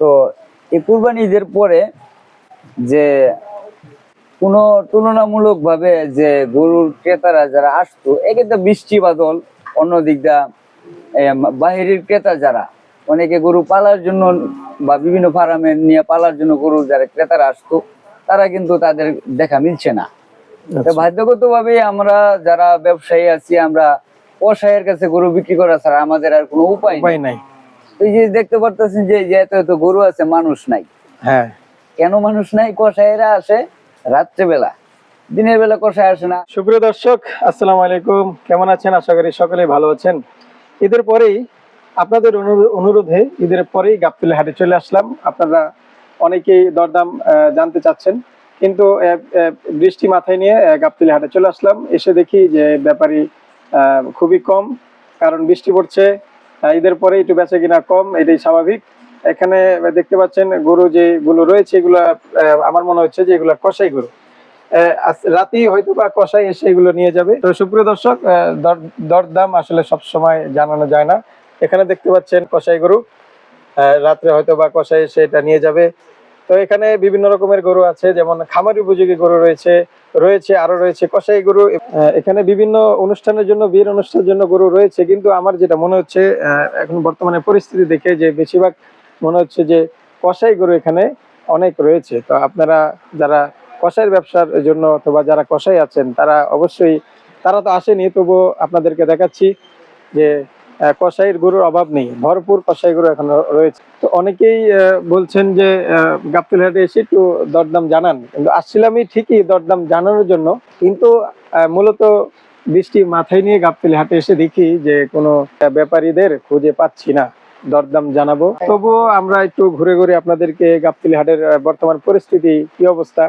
তো এই কুরবানি ঈদের পরে যে কোনো তুলনামূলক ভাবে যে গরুর ক্রেতারা যারা আসতো এক্ষেত্রে বৃষ্টি বাদল অন্য দিকটা বাহিরের ক্রেতা যারা অনেকে গরু পালার জন্য বা বিভিন্ন ফার্মে নিয়ে পালার জন্য গরু যারা ক্রেতারা আসতো তারা কিন্তু তাদের দেখা মিলছে না। তো বাধ্যগত ভাবে আমরা যারা ব্যবসায়ী আছি আমরা কসাইয়ের কাছে গরু বিক্রি করা ছাড়া আমাদের আর কোনো উপায় নাই। এই যে দেখতে পারতেছেন যে এত এত গরু আছে মানুষ নাই। হ্যাঁ। কেন মানুষ নাই? কসাইয়েরা আসে রাত্রে বেলা দিনের বেলা কষাই আসে না। সুপ্রিয় দর্শক আসসালামু আলাইকুম। কেমন আছেন? আশা করি সকলেই ভালো আছেন। ঈদের পরেই আপনাদের অনুরো- অনুরোধে ঈদের পরেই গাবতলি হাটে চলে আসলাম। আপনারা অনেকেই দরদাম জানতে চাচ্ছেন। কিন্তু বৃষ্টি মাথায় নিয়ে গাবতলি হাটে চলে আসলাম। এসে দেখি যে ব্যাপারী আহ, খুবই কম কারণ বৃষ্টি পড়ছে। ঈদের পরে একটু বেচা কিনা কম, এটাই স্বাভাবিক। এখানে দেখতে পাচ্ছেন গরু যেগুলো রয়েছে, এগুলো আমার মনে হচ্ছে যে এগুলো কষাই গরু। রাতেই হয়তো বা কষাই এসে এগুলো নিয়ে যাবে। তো সুপ্রিয় দর্শক দরদাম আসলে সব সময় জানানো যায় না। এখানে দেখতে পাচ্ছেন কষাই গরু। রাত্রে হয়তো বা কষাই এসে এটা নিয়ে যাবে। তো এখানে বিভিন্ন রকমের গরু আছে, যেমন খামারি উপযোগী গরু রয়েছে রয়েছে, আরও রয়েছে। কষাই গরু এখানে বিভিন্ন অনুষ্ঠানের জন্য, বিয়ের অনুষ্ঠানের জন্য গরু রয়েছে। কিন্তু আমার যেটা মনে হচ্ছে এখন বর্তমানে পরিস্থিতি দেখে যে বেশিরভাগ মনে হচ্ছে যে কষাই গরু এখানে অনেক রয়েছে। তো আপনারা যারা কষাইয়ের ব্যবসার জন্য অথবা যারা কষাই আছেন, তারা অবশ্যই, তারা তো আসেনি, তবুও আপনাদেরকে দেখাচ্ছি যে কষাইয়ের গরুর অভাব নেই। ভরপুর কষাই গরু এখন রয়েছে। তো অনেকেই বলছেন যে গাবতুল হাটে এসে একটু দরদাম জানান। কিন্তু আসছিলামই ঠিকই দরদাম জানানোর জন্য। কিন্তু মূলত বৃষ্টি মাথায় নিয়ে গাবতলি হাটে এসে দেখি যে, কোনো ব্যাপারীদের খুঁজে পাচ্ছি না। দরদাম জানাব। তবুও আমরা একটু ঘুরে ঘুরে আপনাদেরকে গাবতলি হাটের বর্তমান পরিস্থিতি, কি অবস্থা,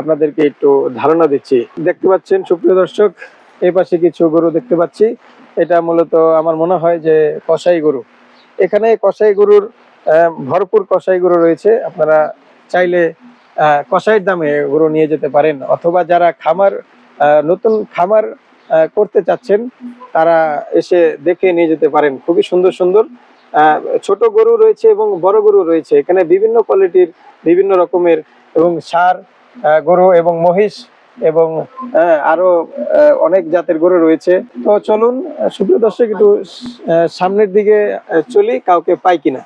আপনাদেরকে একটু ধারণা দিচ্ছি। দেখতে পাচ্ছেন, সুপ্রিয় দর্শক এই পাশে কিছু গরু দেখতে পাচ্ছি। এটা মূলত আমার মনে হয় যে কসাই গরু। এখানে কসাই গরুর ভরপুর কসাই গরু রয়েছে। আপনারা চাইলে আহ, কসাইয়ের দামে গরু নিয়ে যেতে পারেন। অথবা যারা খামার নতুন খামার করতে চাচ্ছেন তারা এসে দেখে নিয়ে যেতে পারেন। খুবই সুন্দর সুন্দর। ছোট গরু রয়েছে এবং বড় গরু রয়েছে। এখানে বিভিন্ন কোয়ালিটির বিভিন্ন রকমের এবং সার গরু এবং মহিষ এবং আরও অনেক জাতের গরু রয়েছে। তো চলুন সুপ্রিয় দর্শক, একটু সামনের দিকে চলি, কাউকে পাই কিনা।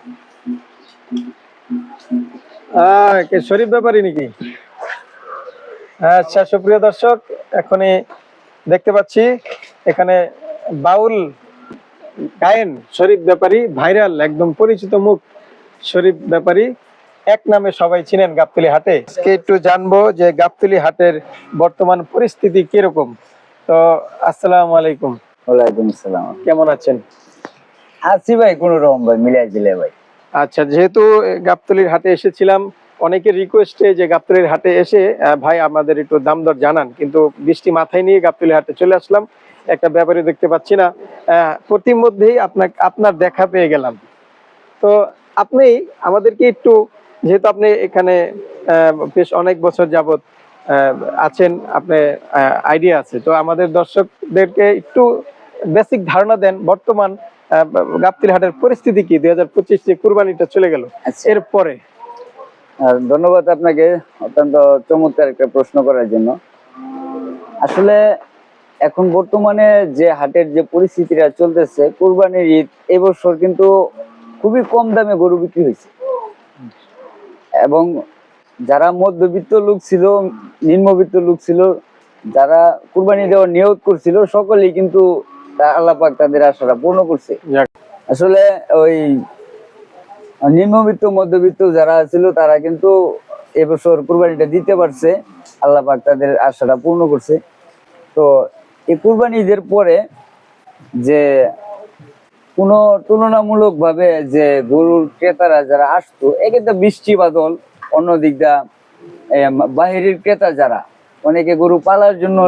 শরীফ ব্যাপারী নাকি? আচ্ছা সুপ্রিয় দর্শক, এখনই দেখতে পাচ্ছি, এখানে বাউল গায়েন শরীফ ব্যাপারী, ভাইরাল, একদম পরিচিত মুখ শরীফ ব্যাপারী। এক নামে সবাই চিনেন গাবতলি হাটে। আজকে একটু জানব যে গাবতলি হাটের বর্তমান পরিস্থিতি কীরকম। তো আসসালাম আলাইকুম। ওয়ালাইকুম আসসালাম। কেমন আছেন? আছি ভাই কোনো রকম ভাই মিলাই দিলে ভাই। আচ্ছা যেহেতু গাবতলির হাটে এসেছিলাম অনেকের রিকোয়েস্টে যে গাবতলির হাটে এসে ভাই আমাদের একটু দাম দর জানান। কিন্তু বৃষ্টি মাথায় নিয়ে গাবতলির হাটে চলে আসলাম। একটা ব্যাপারে দেখতে পাচ্ছি না। প্রতিমধ্যেই আপনার আপনার দেখা পেয়ে গেলাম। তো আপনি আমাদেরকে একটু যেহেতু আপনি এখানে বেশ অনেক বছর যাবত আছেন আপনি আইডিয়া আছে। তো আমাদের দর্শকদেরকে একটু বেসিক ধারণা দেন বর্তমান পরিস্থিতি কি? দুই হাজার পঁচিশ যে কুরবানিটা চলে গেল আচ্ছা। এরপরে? ধন্যবাদ আপনাকে অত্যন্ত চমৎকার একটা প্রশ্ন করার জন্য। আসলে এখন বর্তমানে যে হাটের যে পরিস্থিতিটা চলতেছে কুরবানির ঈদ এবছর কিন্তু খুবই কম দামে গরু বিক্রি হয়েছে। এবং যারা মধ্যবিত্ত লোক ছিল নিম্নবিত্ত লোক ছিল যারা কুরবানি দেওয়ার নিয়োগ করছিল সকলেই কিন্তু তা- আল্লাহ পাক তাদের আশাটা পূর্ণ করছে। আসলে ওই নিম্নবিত্ত মধ্যবিত্ত যারা ছিল তারা কিন্তু এবছর কুরবানিটা দিতে পারছে। আল্লাহ পাক তাদের আশাটা পূর্ণ করছে। তো এই কুরবানি ঈদের পরে যে কোনো তুলনামূলক ভাবে যে গরুর ক্রেতারা যারা আসতো এক্ষেত্রে বৃষ্টি বাদল অন্য দিকটা বাহিরের ক্রেতা যারা অনেকে গরু পালার জন্য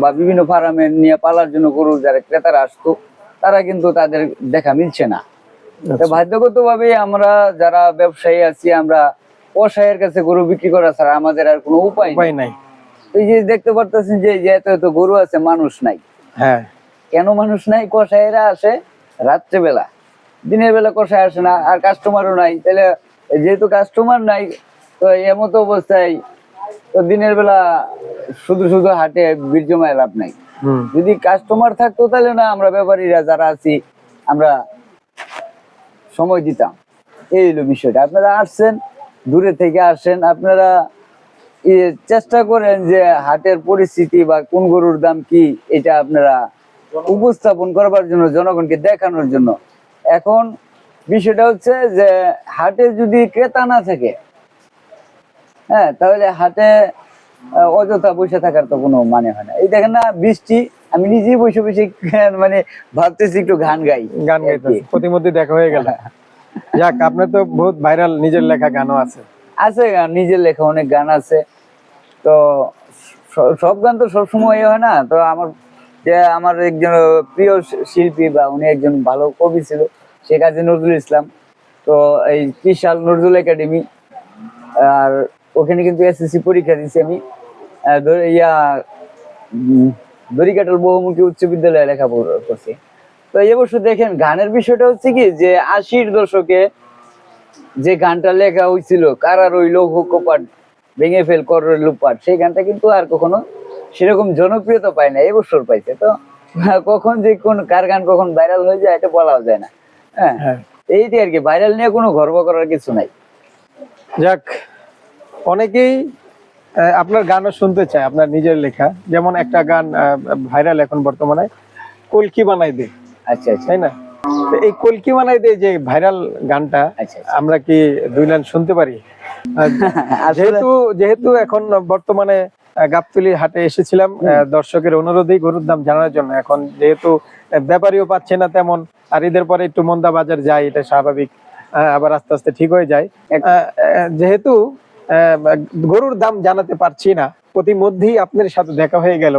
বা বিভিন্ন ফার্মে নিয়ে পালার জন্য গরু যারা ক্রেতারা আসতো তারা কিন্তু তাদের দেখা মিলছে না। তো বাধ্যগত ভাবে আমরা যারা ব্যবসায়ী আছি আমরা কসাইয়ের কাছে গরু বিক্রি করা ছাড়া আমাদের আর কোনো উপায় উপায় নাই। এই যে দেখতে পারতেছেন যে এত এত গরু আছে মানুষ নাই। হ্যাঁ। কেন মানুষ নাই? কসাইয়েরা আসে রাত্রে বেলা দিনের বেলা কষায় আসে না আর কাস্টমারও নাই। তাহলে যেহেতু কাস্টমার নাই তো এমতো অবস্থায় তো দিনের বেলা শুধু শুধু হাটে বীর জমায় লাভ নাই। যদি কাস্টমার থাকতো তাহলে না আমরা ব্যাপারীরা যারা আছি আমরা সময় দিতাম। এই হলো বিষয়টা। আপনারা আসছেন দূরে থেকে আসেন আপনারা চেষ্টা করেন যে হাটের পরিস্থিতি বা কোন গরুর দাম কি এটা আপনারা উপস্থাপন করবার জন্য জনগণকে দেখানোর জন্য। এখন বিষয়টা হচ্ছে যে হাটে যদি ক্রেতা না থাকে হ্যাঁ তাহলে হাটে অযথা বসে থাকার তো কোনো মানে হয় না। এই দেখেন না বৃষ্টি আমি নিজেই বসে বসে মানে ভাবতেছি একটু গান গাই। গান গাইতেছে। প্রতিমধ্যে দেখা হয়ে গেল। যাক আপনার তো বহুত ভাইরাল নিজের লেখা গানও আছে। আছে গান নিজের লেখা অনেক গান আছে। তো সব গান তো সবসময় ইয়ে হয় না। তো আমার যে আমার একজন প্রিয় শিল্পী বা উনি একজন ভালো কবি ছিল শেখ কাজী নজরুল ইসলাম। তো এই বিশাল নজরুল একাডেমি, আর ওখানে কিন্তু এসএসসি পরীক্ষা দিয়েছি আমি। ইয়া দড়িকাটাল বহুমুখী উচ্চ বিদ্যালয়ে লেখাপড়া করছি। তো এবছর দেখেন, গানের বিষয়টা হচ্ছে কি, যে আশির দশকে যে গানটা লেখা হয়েছিল কারা রইল হুকোপাট ভেঙে ফেল কর লুপাট সেই গানটা কিন্তু আর কখনো সেরকম জনপ্রিয়তা পায় না এবছর পাইছে। তো কখন যে কোন কার গান কখন ভাইরাল হয়ে যায় এটা বলাও যায় না। হ্যাঁ? হ্যাঁ। এইটি আর কি ভাইরাল নিয়ে কোনো গর্ব করার কিছু নাই। যাক অনেকেই আপনার গানও শুনতে চায় আপনার নিজের লেখা। যেমন একটা গান ভাইরাল এখন বর্তমানে কলকি বানাই দে। আচ্ছা আচ্ছা। তাই না? তো এই কলকি বানাই দে যে ভাইরাল গানটা আচ্ছা আচ্ছা। আমরা কি দুই লাইন শুনতে পারি? যেহেতু যেহেতু এখন বর্তমানে গাবতলী হাটে এসেছিলাম। দর্শকের অনুরোধেই গরুর দাম জানার জন্য। এখন যেহেতু ব্যাপারীও পাচ্ছে না তেমন আর ঈদের পরে একটু মন্দা বাজার যায় এটা স্বাভাবিক আবার আস্তে আস্তে ঠিক হয়ে যায়। যেহেতু গরুর দাম জানাতে পারছি না প্রতিমধ্যেই আপনার সাথে দেখা হয়ে গেল।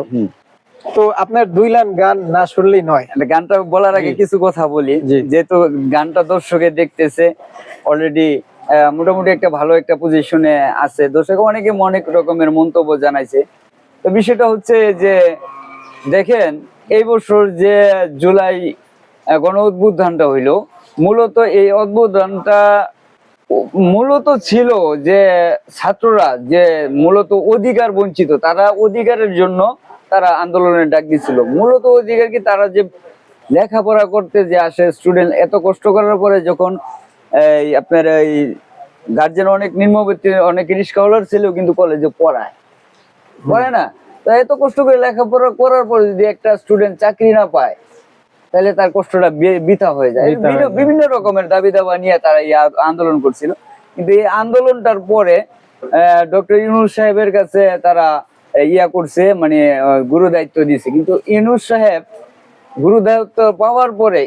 তো আপনার দুই লাইন গান না শুনলেই নয়। গানটা বলার আগে কিছু কথা বলি। যেহেতু গানটা দর্শকে দেখতেছে অলরেডি মোটামুটি একটা ভালো একটা পজিশনে আছে। দর্শক, অনেকে অনেক রকমের মন্তব্য জানাইছে। তো বিষয়টা হচ্ছে যে, দেখেন, এই বছর যে জুলাই গণ উদ্বোধনটা হইল, মূলত এই উদ্বোধনটা ও- মূলত ছিল যে ছাত্ররা যে মূলত অধিকার বঞ্চিত, তারা অধিকারের জন্য তারা আন্দোলনের ডাক দিছিল। মূলত অধিকার কি তারা যে লেখাপড়া করতে যে আসে স্টুডেন্ট এত কষ্ট করার পরে যখন এই আপনার এই গার্জেন অনেক নিম্নবর্তী অনেক রিস্কাওয়ালার ছিল কিন্তু কলেজে পড়ায়। পড়ে না? তো এত কষ্ট করে লেখাপড়া করার পরে যদি একটা স্টুডেন্ট চাকরি না পায় তাহলে তার কষ্টটা বৃথা হয়ে যায়। বিভিন্ন- রকমের দাবি দাবা নিয়ে তারা এই আ- আন্দোলন করছিল। কিন্তু এই আন্দোলনটার পরে ডক্টর ইউনুস সাহেবের কাছে তারা ইয়া করছে মানে গুরু দায়িত্ব দিয়েছে কিন্তু ইউনুস সাহেব গুরু দায়িত্ব পাওয়ার পরে